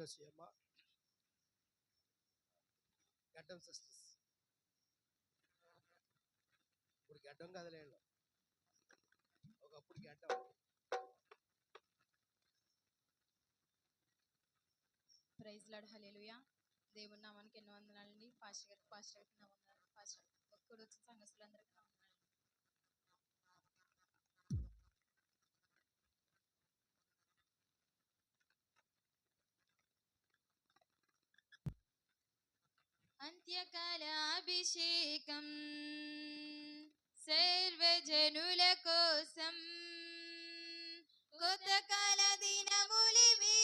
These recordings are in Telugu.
బ్లెస్ యూ అమ్మా గడ్డం సిస్టర్స్. ఇప్పుడు గడ్డం కదలేండి ఒకప్పుడు గడ్డం. ప్రైజ్ లాడ్ హలేలుయా దేవుని నామానికి ఎన్నో వందనాలండి. పాస్టర్ గారికి పాస్టర్ గారికి నా వందనాలు. పాస్టర్ ఒక్కడు వచ్చిన సంఘస్థులందరికీ నా వందనాలు. అంత్యకాల అభిషేకం సర్వజనుల కోసం కొత్త కాల దినములివి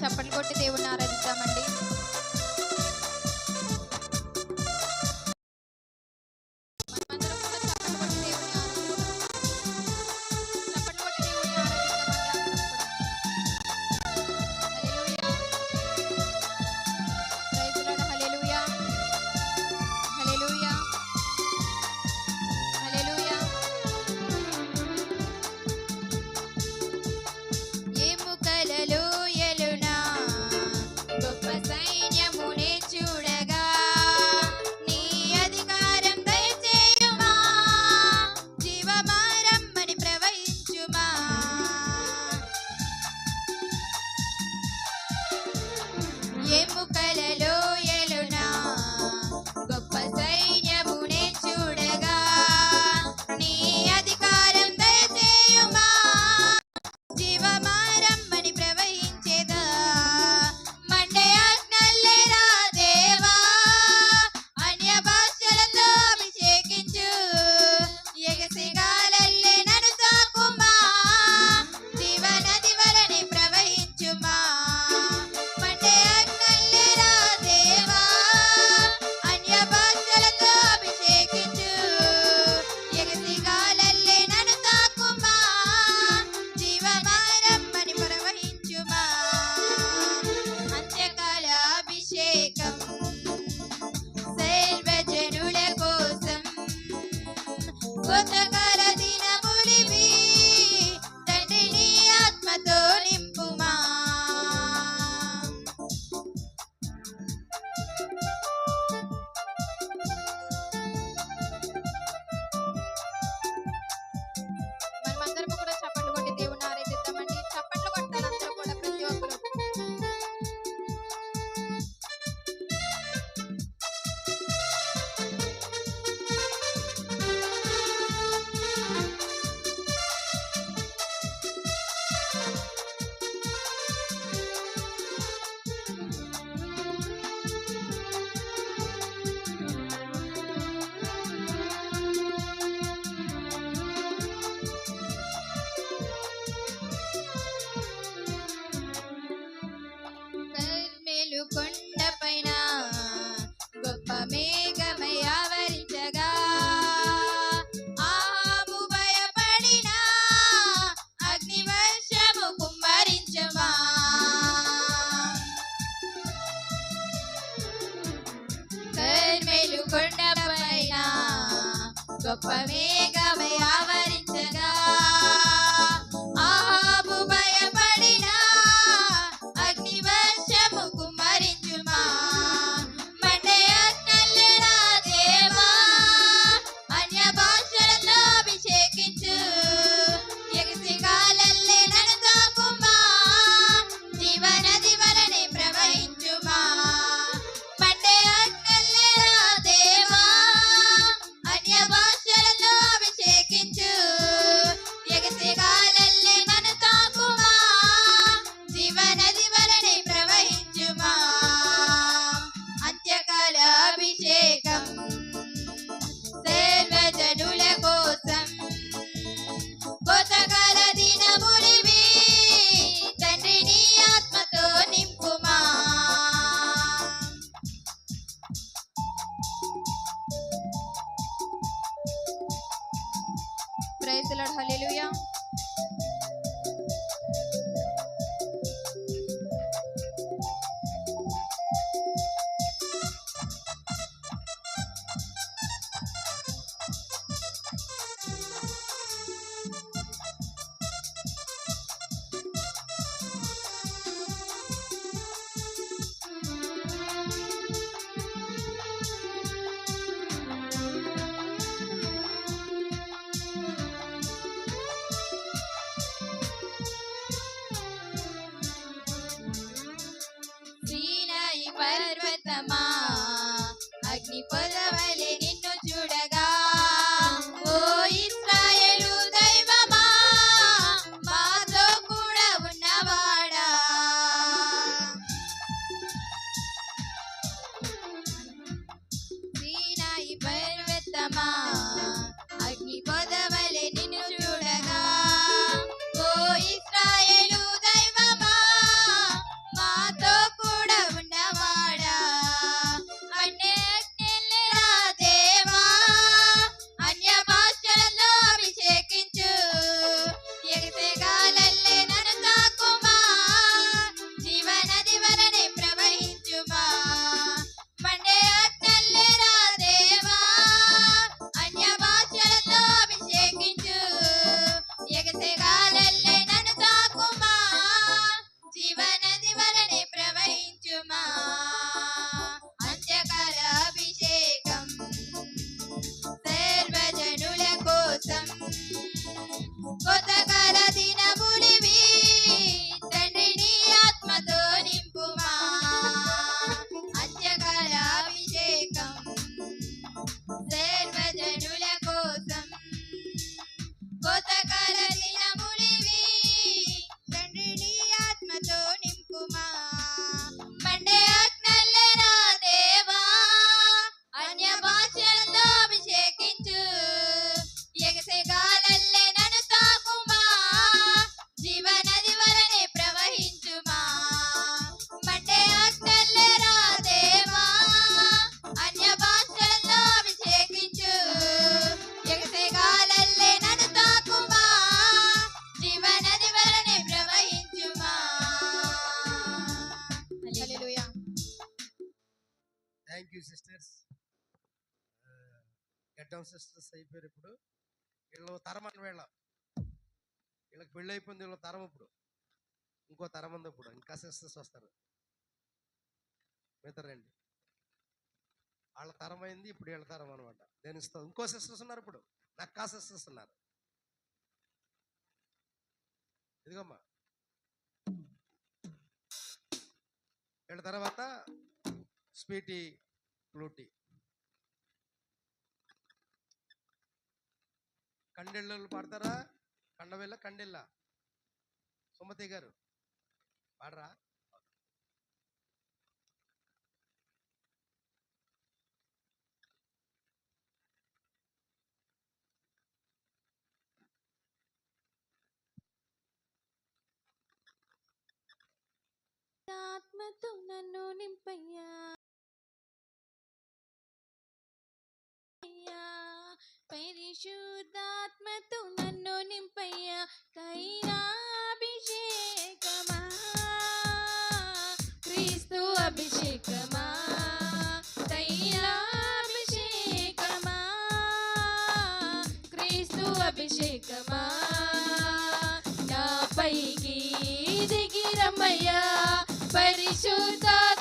చప్పట్లు కొట్టి దేవుని ఆరాధిద్దామండి Copa థ్యాంక్ యూ సిస్టర్స్ గడ్డం సిస్టర్స్ అయిపోయారు ఇప్పుడు. వీళ్ళు తరం అని వీళ్ళ. వీళ్ళకి పెళ్ళి అయిపోయింది వీళ్ళ తరం ఇప్పుడు. ఇంకో తరం ఉంది ఇప్పుడు. ఇంకా సిస్టర్స్ వస్తారు. మిగతా రండి. వాళ్ళ తరం అయింది ఇప్పుడు వీళ్ళ తరం అనమాట నేను ఇంకో సిస్టర్స్ ఉన్నారు ఇప్పుడు. నక్కా సిస్టర్స్ ఉన్నారు. ఇదిగమ్మా. వీళ్ళ తర్వాత స్వీటీ ఫ్లూటీ కండెళ్ళు పాడతారా? కండవెళ్ళ కండెళ్ళ. సుమతి గారు పాడరా? ఆత్మతో నన్ను నింపయ్యా. పరిశుద్ధాత్మతో నన్ను నింపయ్యా. కైరాభిషేకమా క్రీస్తు అభిషేకమా? తైలాభిషేకమా అభిషేకమా? నా పైకి దిగిరమయ్యా నన్ను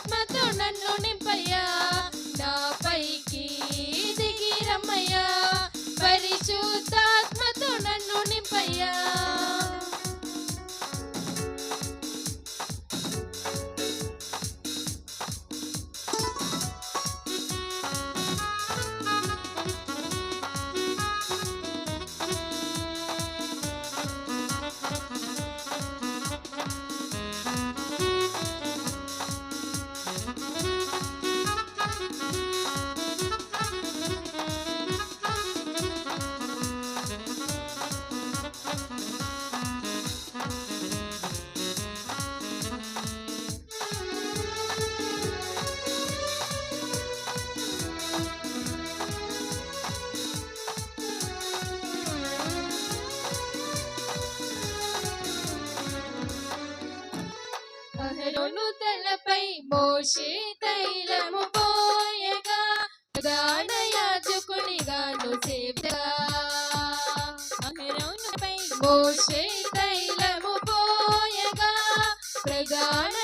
తలపై మోషే తైలము పోయగా ప్రధాన యాజకునిగాను సేవగా అహరోనుపై మోషే తైలము పోయగా ప్రధాన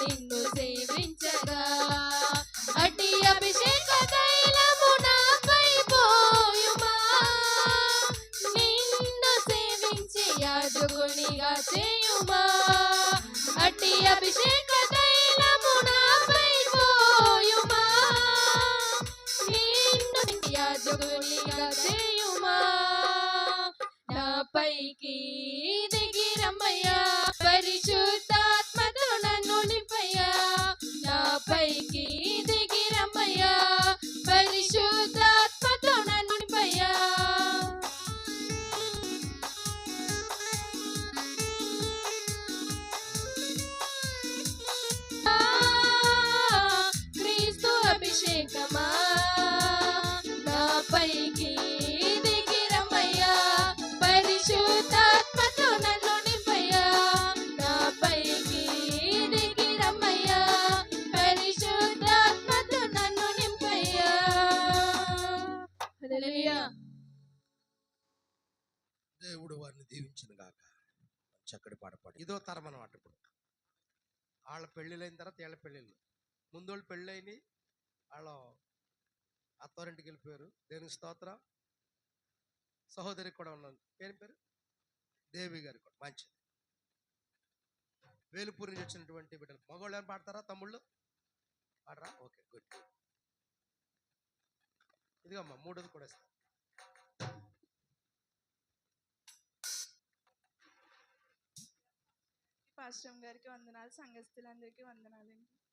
నిన్ను సేవించగా? అటి అభిషేక తైలము నాపై పోయుమా? నిన్ను సేవించి యాజకునిగా చేయుమా? అట్టి అభిషేక తైలము పోయుమా నిన్ను యాజకునిగా చేయుమా. నాపైకి దిగిరమ్మయ్యా పరిశుద్ధాత్మతో ఐదో తరం అనమాట ఇప్పుడు. వాళ్ళ పెళ్ళిళ్ళైన తర్వాత వీళ్ళ పెళ్ళిళ్ళు. ముందు వాళ్ళు పెళ్ళైని వాళ్ళ అత్తారింటికి వెళ్ళిపోయారు. దేనికి స్తోత్రం. సహోదరికి కూడా ఉన్నాను. పేరు పేరు? దేవి గారు కూడా. మంచిది. వేలుపూరి నుంచి వచ్చినటువంటి బిడ్డలు. మగవాళ్ళు ఏమైనా పాడతారా? తమ్ముళ్ళు? పాడరా? Okay good good. ఇదిగమ్మా మూడోది కూడా ఇస్తాను పాస్టర్ గారికి వందనాలు సంఘస్థులందరికీ వందనాలండి పాస్టర్